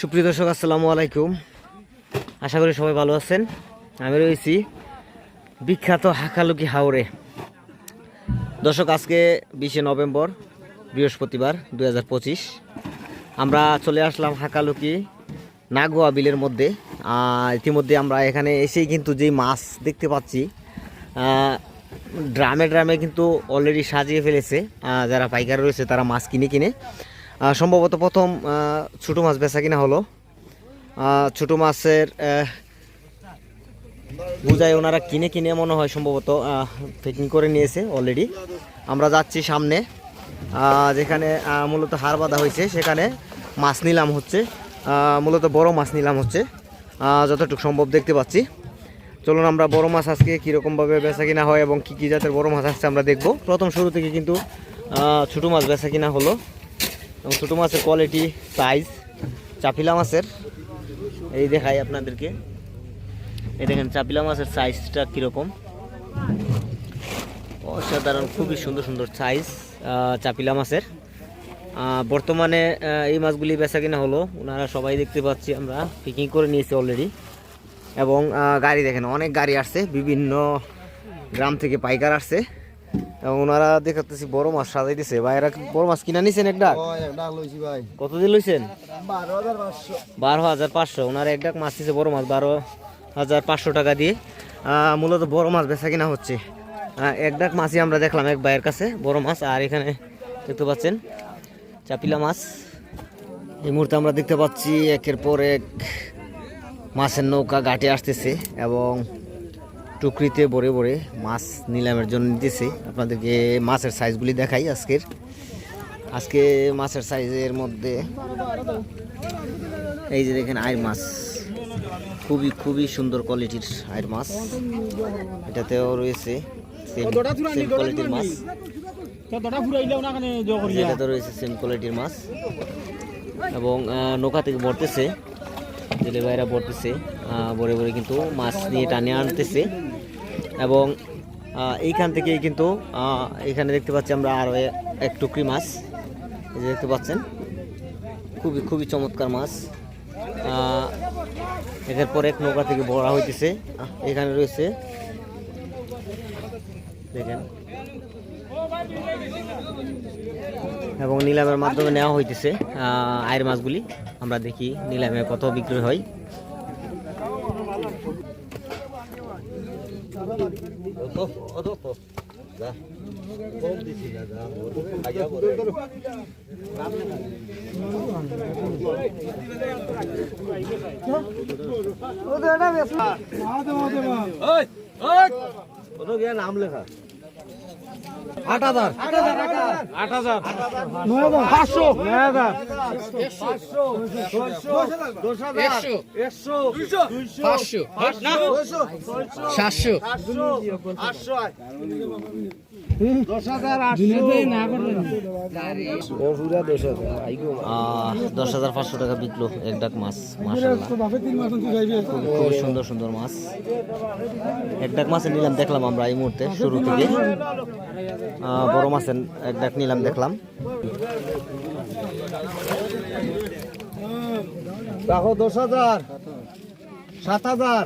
সুপ্রিয় দর্শক, আসসালামু আলাইকুম। আশা করি সবাই ভালো আছেন। আমি রয়েছি বিখ্যাত হাকালুকি হাওড়ে দর্শক, আজকে বিশে নভেম্বর, বৃহস্পতিবার দু হাজার পঁচিশ। আমরা চলে আসলাম হাকালুকি নাগোয়া বিলের মধ্যে। ইতিমধ্যে আমরা এখানে এসেই কিন্তু যেই মাছ দেখতে পাচ্ছি ড্রামে ড্রামে কিন্তু অলরেডি সাজিয়ে ফেলেছে। যারা পাইকার রয়েছে, তারা মাছ কিনে কিনে। সম্ভবত প্রথম ছোটো মাছ বেচা কিনা হলো। ছোটো মাছের বুঝায় ওনারা কিনে কিনে মনে হয় সম্ভবত প্যাকিং করে নিয়েছে অলরেডি আমরা যাচ্ছি সামনে যেখানে মূলত হার বাঁধা হয়েছে, সেখানে মাছ নিলাম হচ্ছে মূলত বড় মাছ নিলাম হচ্ছে যতটুকু সম্ভব দেখতে পাচ্ছি। চলুন আমরা বড় মাছ আজকে কীরকমভাবে বেচা কিনা হয় এবং কী কী জাতের বড় মাছ আসছে আমরা দেখব। প্রথম শুরু থেকে কিন্তু ছোটো মাছ বেচা কিনা হলো। এবং ছোটো মাছের কোয়ালিটি সাইজ চাপিলা মাছের। এই দেখাই আপনাদেরকে। এই দেখেন, চাপিলা মাছের সাইজটা কীরকম। অসাধারণ, খুবই সুন্দর সুন্দর সাইজ চাপিলা মাছের। বর্তমানে এই মাছগুলি বেচা কিনা হলো। ওনারা সবাই দেখতে পাচ্ছি আমরা। পিকিং করে নিয়েছি অলরেডি এবং গাড়ি দেখেন, অনেক গাড়ি আসছে। বিভিন্ন গ্রাম থেকে পাইকার আসছে। ওনারা দেখাতেছি বড় মাছ সাজাইতেছে। ভাইরা বড় মাছ কিনা নিছেন একটা কত দিয়ে লইছেন? বারো হাজার পাঁচশো। ওনার এক ডাক মাছ দিছে বড় মাছ বারো হাজার পাঁচশো টাকা দিয়ে। মূলত বড় মাছ বেচা কিনা হচ্ছে। এক ডাক মাছই আমরা দেখলাম এক ভাইয়ের কাছে বড় মাছ। আর এখানে দেখতে পাচ্ছেন চাপিলা মাছ। এই মুহূর্তে আমরা দেখতে পাচ্ছি একের পর এক মাছের নৌকা ঘাটে আসতেছে এবং টুকরিতে ভরে ভরে মাছ নিলামের জন্য নিতেছে আপনাদেরকে মাছের সাইজগুলি দেখাই আজকের। আজকে মাছের সাইজের মধ্যে এই যে দেখেন আয়ের মাছ। খুবই খুবই সুন্দর কোয়ালিটির আয়ের মাছ। এটাতেও রয়েছে সেম সেম কোয়ালিটির মাছ। এটাতে রয়েছে সেম কোয়ালিটির মাছ। এবং নৌকা থেকে ভরতেছে। জেলে ভাইরা পড়তেছে আহ, ভরে কিন্তু মাছ নিয়ে টানে আনতেছে। এবং এইখান থেকে কিন্তু এখানে দেখতে পাচ্ছি আমরা আরও এক টুকরি মাছ। যে দেখতে পাচ্ছেন খুবই খুবই চমৎকার মাছ। একের পর এক নৌকা থেকে ভরা হইতেছে। এখানে রয়েছে দেখেন। এবং নিলামের মাধ্যমে নেওয়া হইতেছে আয়ের মাছগুলি। আমরা দেখি নিলামে কত বিক্রি হয়। নাম লেখা? আট হাজার। আট হাজার। নয় হাজার পাঁচশো। নয় হাজার সাতশো। সাতশো দশ হাজার পাঁচশো টাকা বিকলো এক ডাক মাছ খুবই সুন্দর সুন্দর মাছ এক ডাক মাছের নিলাম দেখলাম আমরা এই মুহূর্তে শুরু থেকে বড় মাছের এক ডাক নিলাম দেখলাম দেখো, দশ হাজার। সাত হাজার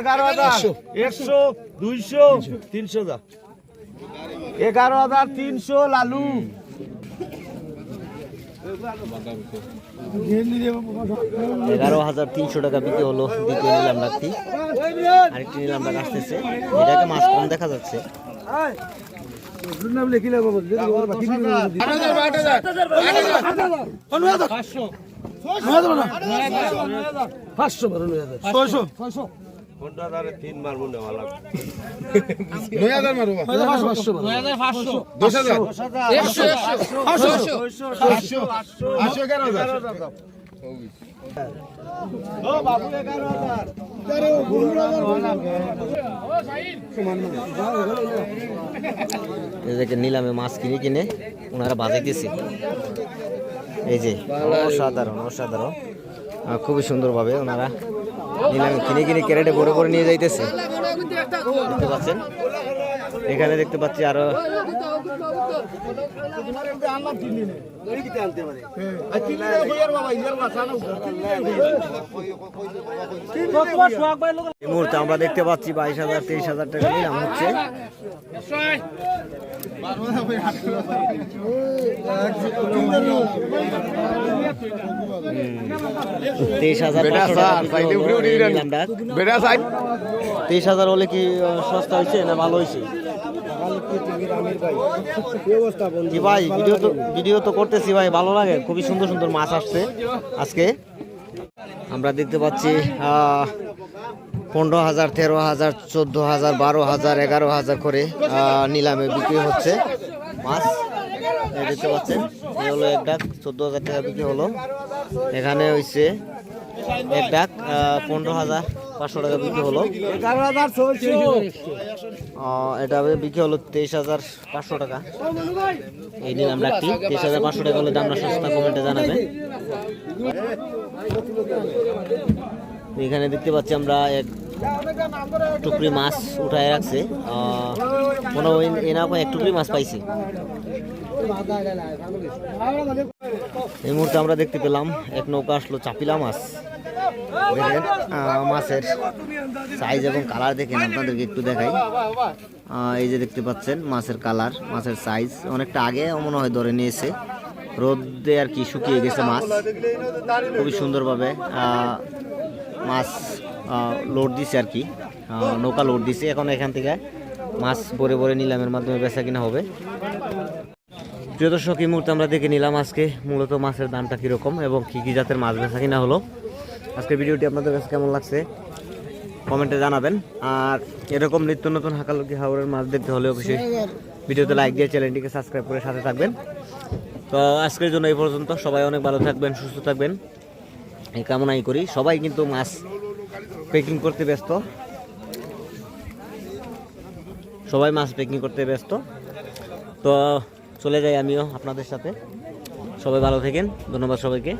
এগারো হাজার একশো দুইশো তিনশো এগারো হাজার তিনশো লালু এগারো হাজার তিনশো টাকা বিক্রি হলো দ্বিতীয় নিলাম ডাকটি আরেকটি নিলাম আসতেছে এটাকে মাছ কম দেখা যাচ্ছে পাঁচশো বারো নয় হাজার ছয়শো ছয়শো পাঁচশো নিলামে মাছ কিনে কিনে ওনারা বাজাইতেছে। এই যে অসাধারণ অসাধারণ। খুবই সুন্দরভাবে ওনারা নিলামে কিনে কিনে ক্যারেটে ভরে ভরে নিয়ে যাইতেছে। দেখতে পাচ্ছেন? এখানে দেখতে পাচ্ছি আরও এই মুহূর্তে আমরা দেখতে পাচ্ছি বাইশ হাজার তেইশ হাজার টাকা নিলাম হচ্ছে। তেইশ হাজার। তেইশ হাজার হলে কি সস্তা হয়েছে না ভালো হয়েছে? কি ভাই, ভিডিও তো ভিডিও তো করতেছি ভাই, ভালো লাগে। খুবই সুন্দর সুন্দর মাছ আসছে আজকে। আমরা দেখতে পাচ্ছি পনেরো হাজার, তেরো হাজার, চোদ্দ হাজার, বারো হাজার, এগারো হাজার করে নিলামে বিক্রি হচ্ছে মাছ। দেখতে পাচ্ছেন, এই হলো এক ডাক, চোদ্দ হাজার টাকা বিক্রি হলো। এখানে হয়েছে এক ডাক পনেরো হাজার পাঁচশো টাকা বিক্রি হলো। এটা বিক্রি হলো তেইশ হাজার পাঁচশো টাকা। এই নিলাম ডাকটি তেইশ হাজার পাঁচশো টাকা হলে দামটা সস্তা কমেন্টে জানাবেন। এখানে দেখতে পাচ্ছি আমরা এক টুকরি মাছ উঠায় রাখছে। মনে হয় এনা এক টুকরি মাছ পাইছি। এই মুহূর্তে আমরা দেখতে পেলাম, এক নৌকা আসলো চাপিলা মাছ। মাছের সাইজ এবং কালার দেখেন আপনাদেরকে একটু দেখাই। এই যে দেখতে পাচ্ছেন, মাছের কালার মাছের সাইজ অনেকটা আগে মনে হয় ধরে নিয়েছে। রোদে আর কি শুকিয়ে গেছে মাছ। খুবই সুন্দরভাবে মাছ লোড দিছে আর কি। নৌকা লোড দিছে। এখন এখান থেকে মাছ ভরে ভরে নিলামের মাধ্যমে বেচা কিনা হবে। প্রিয় দর্শক, এই মুহূর্তে আমরা দেখে নিলাম আজকে মূলত মাছের দামটা কীরকম এবং কী কী জাতের মাছ বেচা কিনা হলো। আজকে ভিডিওটি আপনাদের কাছে কেমন লাগছে কমেন্টে জানাবেন। আর এরকম নিত্য নতুন হাকালুকি হাওড়ের মাছ দেখতে হলে অবশ্যই ভিডিওতে লাইক দিয়ে চ্যানেলটিকে সাবস্ক্রাইব করে সাথে থাকবেন। তো আজকের জন্য এই পর্যন্ত। সবাই অনেক ভালো থাকবেন, সুস্থ থাকবেন। এই কামনাই করি। সবাই কিন্তু মাছ প্যাকিং করতে ব্যস্ত। সবাই মাছ প্যাকিং করতে ব্যস্ত। তো চলে যাই আমিও আপনাদের সাথে। সবাই ভালো থাকেন ধন্যবাদ সবাইকে।